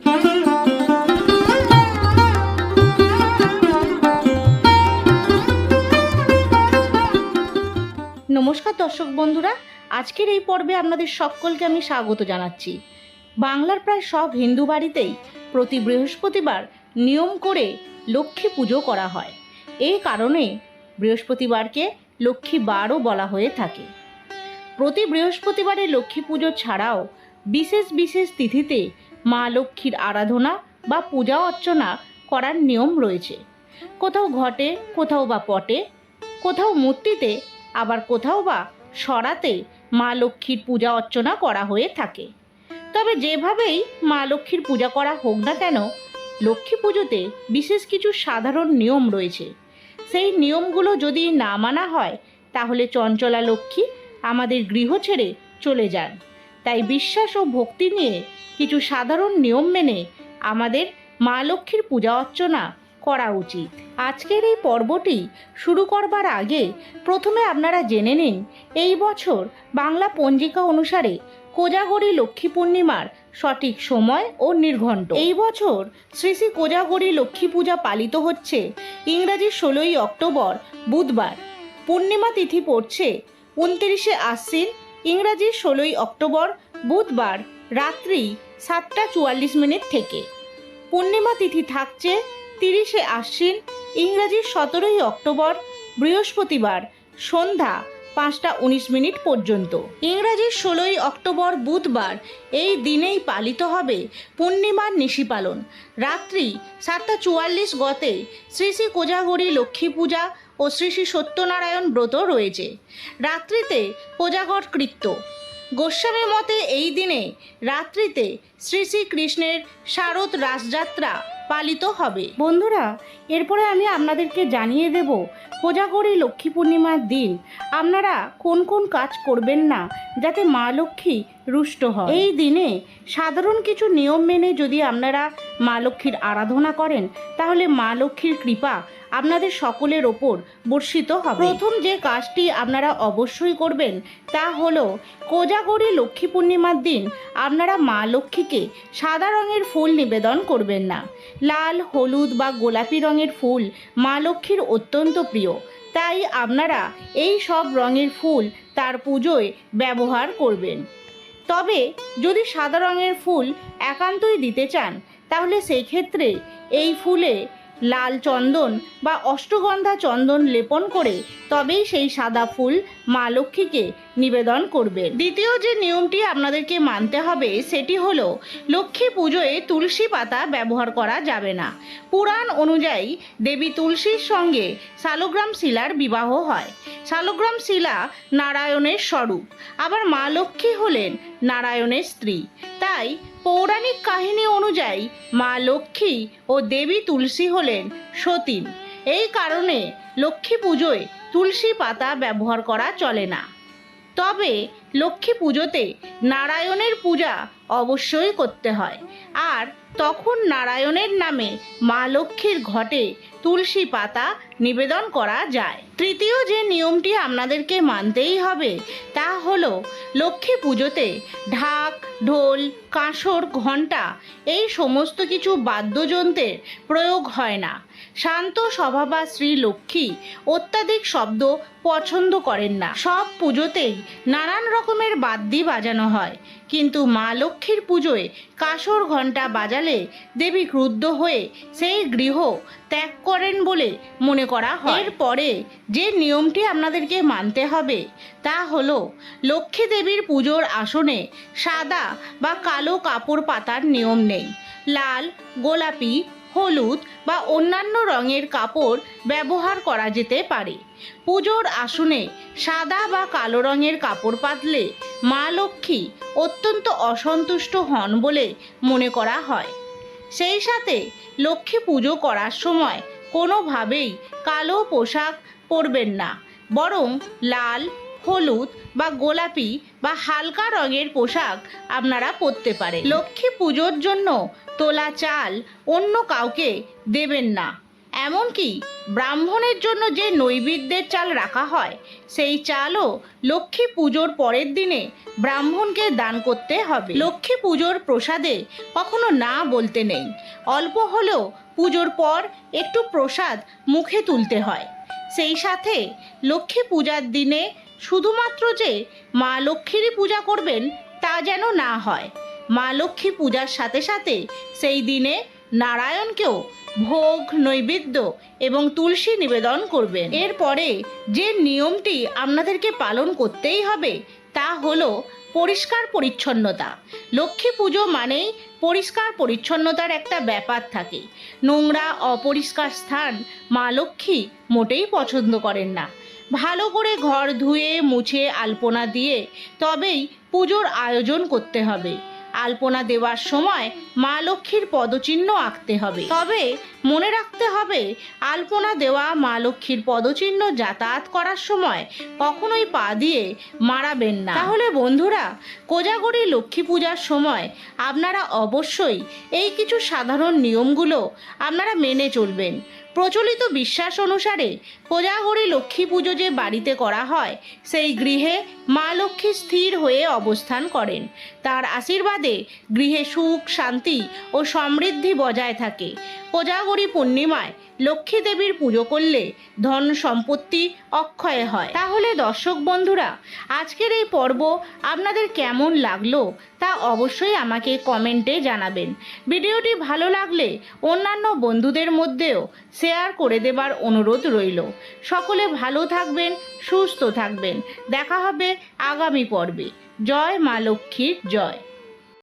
নমস্কার দর্শক বন্ধুরা, আজকের এই পর্বে আপনাদের সকলকে আমি স্বাগত জানাচ্ছি। বাংলার প্রায় সব হিন্দু বাড়িতেই প্রতি বৃহস্পতিবার নিয়ম করে লক্ষ্মী পুজো করা হয়। এই কারণে বৃহস্পতিবারকে লক্ষ্মী বারও বলা হয়ে থাকে। প্রতি বৃহস্পতিবারে লক্ষ্মী পুজো ছাড়াও বিশেষ বিশেষ তিথিতে মা লক্ষ্মীর আরাধনা বা পূজা অর্চনা করার নিয়ম রয়েছে। কোথাও ঘটে, কোথাও বা পটে, কোথাও মূর্তিতে, আবার কোথাও বা সরাতে মা লক্ষ্মীর পূজা অর্চনা করা হয়ে থাকে। তবে যেভাবেই মা লক্ষ্মীর পূজা করা হোক না কেন, লক্ষ্মী পুজোতে বিশেষ কিছু সাধারণ নিয়ম রয়েছে। সেই নিয়মগুলো যদি না মানা হয়, তাহলে চঞ্চলা লক্ষ্মী আমাদের গৃহ ছেড়ে চলে যান। তাই বিশ্বাস ও ভক্তি নিয়ে কিছু সাধারণ নিয়ম মেনে আমাদের মা লক্ষ্মীর পূজা অর্চনা করা উচিত। আজকের এই পর্বটি শুরু করবার আগে প্রথমে আপনারা জেনে নিন, এই বছর বাংলা পঞ্জিকা অনুসারে কোজাগরী লক্ষ্মী পূর্ণিমার সঠিক সময় ও নির্ঘণ্ট। এই বছর শ্রী শ্রী কোজাগরী লক্ষ্মী পূজা পালিত হচ্ছে ইংরাজি ষোলোই অক্টোবর বুধবার। পূর্ণিমা তিথি পড়ছে উনত্রিশে আশ্বিন ইংরাজি ষোলোই অক্টোবর, বুধবার, রাত্রি সাতটা চুয়াল্লিশ মিনিট থেকে। পূর্ণিমা তিথি থাকছে তিরিশে আশ্বিন, ইংরাজি সতেরোই অক্টোবর, বৃহস্পতিবার, সন্ধ্যা পাঁচটা উনিশ মিনিট পর্যন্ত। ইংরাজি ষোলোই অক্টোবর, বুধবার, এই দিনেই পালিত হবে পূর্ণিমার নিশি পালন। রাত্রি সাতটা চুয়াল্লিশ গতে শ্রী শ্রী কোজাগরী লক্ষ্মী পূজা ও শ্রী শ্রী সত্যনারায়ণ ব্রত রয়েছে। রাত্রিতে কোজাগর কৃত্য। গোস্বামী মতে এই দিনে রাত্রিতে শ্রী শ্রীকৃষ্ণের শারদ রাসযাত্রা পালিত হবে। বন্ধুরা, এরপরে আমি আপনাদেরকে জানিয়ে দেব কোজাগরী লক্ষ্মী পূর্ণিমার দিন। আপনারা কোন কোন কাজ করবেন না, যাতে মা লক্ষ্মী রুষ্ট হয় এই দিনে সাধারণ কিছু নিয়ম মেনে যদি আপনারা মা লক্ষ্মীর আরাধনা করেন, তাহলে মা লক্ষ্মীর কৃপা আপনাদের সকলের ওপর বর্ষিত হবে। প্রথম যে কাজটি আপনারা অবশ্যই করবেন তা হলো কোজাগরী লক্ষ্মী পূর্ণিমার দিন আপনারা মা লক্ষ্মীকে সাদা রঙের ফুল নিবেদন করবেন না। লাল, হলুদ বা গোলাপি রঙের ফুল মা লক্ষ্মীর অত্যন্ত প্রিয়। তাই আপনারা এই সব রঙের ফুল তার পুজোয় ব্যবহার করবেন। তবে যদি সাদা রঙের ফুল একান্তই দিতে চান, তাহলে সেই ক্ষেত্রে এই ফুলে লাল চন্দন বা অষ্টগন্ধা চন্দন লেপন করে তবেই সেই সাদা ফুল মা লক্ষ্মীকে নিবেদন করবেন। দ্বিতীয় যে নিয়মটি আপনাদেরকে মানতে হবে সেটি হলো, লক্ষ্মী পুজোয় তুলসী পাতা ব্যবহার করা যাবে না। পুরাণ অনুযায়ী দেবী তুলসীর সঙ্গে শালগ্রাম শিলার বিবাহ হয়। শালগ্রাম শিলা নারায়ণের স্বরূপ। আবার মা লক্ষ্মী হলেন নারায়ণের স্ত্রী। তাই পৌরাণিক কাহিনী অনুযায়ী মা লক্ষ্মী ও দেবী তুলসী হলেন সতীন। এই কারণে লক্ষ্মী পুজোয় তুলসী পাতা ব্যবহার করা চলে না। তবে লক্ষ্মী পুজোতে নারায়ণের পূজা অবশ্যই করতে হয়। আর তখন নারায়ণের নামে মা লক্ষ্মীর ঘটে তুলসী পাতা নিবেদন করা যায়। তৃতীয় যে নিয়মটি আপনাদেরকে মানতেই হবে, তা হলো লক্ষ্মী পুজোতে ঢাক, ঢোল, কাঁসর, ঘণ্টা এই সমস্ত কিছু বাদ্যযন্ত্রের প্রয়োগ হয় না। শান্ত স্বভাবা শ্রী লক্ষ্মী অত্যাধিক শব্দ পছন্দ করেন না। সব পুজোতেই নানান রকমের বাদ্যি বাজানো হয়, কিন্তু মা লক্ষ্মীর পুজোয় কাঁসর, ঘণ্টা বাজালে দেবী ক্রুদ্ধ হয়ে সেই গৃহ ত্যাগ করেন বলে মনে করা হয়। এরপরে যে নিয়মটি আপনাদেরকে মানতে হবে, তা হলো লক্ষ্মী দেবীর পুজোর আসনে সাদা বা কালো কাপড় পাতার নিয়ম নেই। লাল, গোলাপি, হলুদ বা অন্যান্য রঙের কাপড় ব্যবহার করা যেতে পারে। পুজোর আসনে সাদা বা কালো রঙের কাপড় পাতলে মা লক্ষ্মী অত্যন্ত অসন্তুষ্ট হন বলে মনে করা হয়। সেই সাথে লক্ষ্মী পুজো করার সময় কোনোভাবেই কালো পোশাক পরবেন না। বরং লাল, হলুদ বা গোলাপি বা হালকা রঙের পোশাক আপনারা পরতে পারেন। লক্ষ্মী পুজোর জন্য তোলা চাল অন্য কাউকে দেবেন না। এমনকি ব্রাহ্মণের জন্য যে নৈবেদ্যের চাল রাখা হয়, সেই চালও লক্ষ্মী পুজোর পরের দিনে ব্রাহ্মণকে দান করতে হবে। লক্ষ্মী পুজোর প্রসাদে কখনো না বলতে নেই। অল্প হলেও পুজোর পর একটু প্রসাদ মুখে তুলতে হয়। সেই সাথে লক্ষ্মী পূজার দিনে শুধুমাত্র যে মা লক্ষ্মীরই পূজা করবেন তা যেন না হয়, মা লক্ষ্মী পূজার সাথে সাথে সেই দিনে নারায়ণকেও ভোগ, নৈবেদ্য এবং তুলসী নিবেদন করবেন। এরপরে যে নিয়মটি আপনাদেরকে পালন করতেই হবে, তা হলো পরিষ্কার পরিচ্ছন্নতা। লক্ষ্মী পুজো মানেই পরিষ্কার পরিচ্ছন্নতার একটা ব্যাপার থাকে। নোংরা, অপরিষ্কার স্থান মা লক্ষ্মী মোটেই পছন্দ করেন না। ভালো করে ঘর ধুয়ে, মুছে, আলপনা দিয়ে তবেই পুজোর আয়োজন করতে হবে। আলপনা দেওয়ার সময় মা লক্ষ্মীর পদচিহ্ন আঁকতে হবে। তবে মনে রাখতে হবে, আলপনা দেওয়া মা লক্ষ্মীর পদচিহ্ন যাতায়াত করার সময় কখনোই পা দিয়ে মারাবেন না। তাহলে বন্ধুরা, কোজাগরি লক্ষ্মী পূজার সময় আপনারা অবশ্যই এই কিছু সাধারণ নিয়মগুলো আপনারা মেনে চলবেন। প্রচলিত বিশ্বাস অনুসারে কোজাগরী লক্ষ্মী পুজো যে বাড়িতে করা হয়, সেই গৃহে মা লক্ষ্মী স্থির হয়ে অবস্থান করেন। তার আশীর্বাদে গৃহে সুখ, শান্তি ও সমৃদ্ধি বজায় থাকে। কোজাগরী পূর্ণিমায় লক্ষ্মী দেবীর পুজো করলে ধন সম্পত্তি অক্ষয় হয়। তাহলে দর্শক বন্ধুরা, আজকের এই পর্ব আপনাদের কেমন লাগল তা অবশ্যই আমাকে কমেন্টে জানাবেন। ভিডিওটি ভালো লাগলে অন্যান্য বন্ধুদের মধ্যেও শেয়ার করে দেবার অনুরোধ রইল। সকলে ভালো থাকবেন, সুস্থ থাকবেন। দেখা হবে আগামী পর্বে। জয় মা লক্ষ্মীর জয়।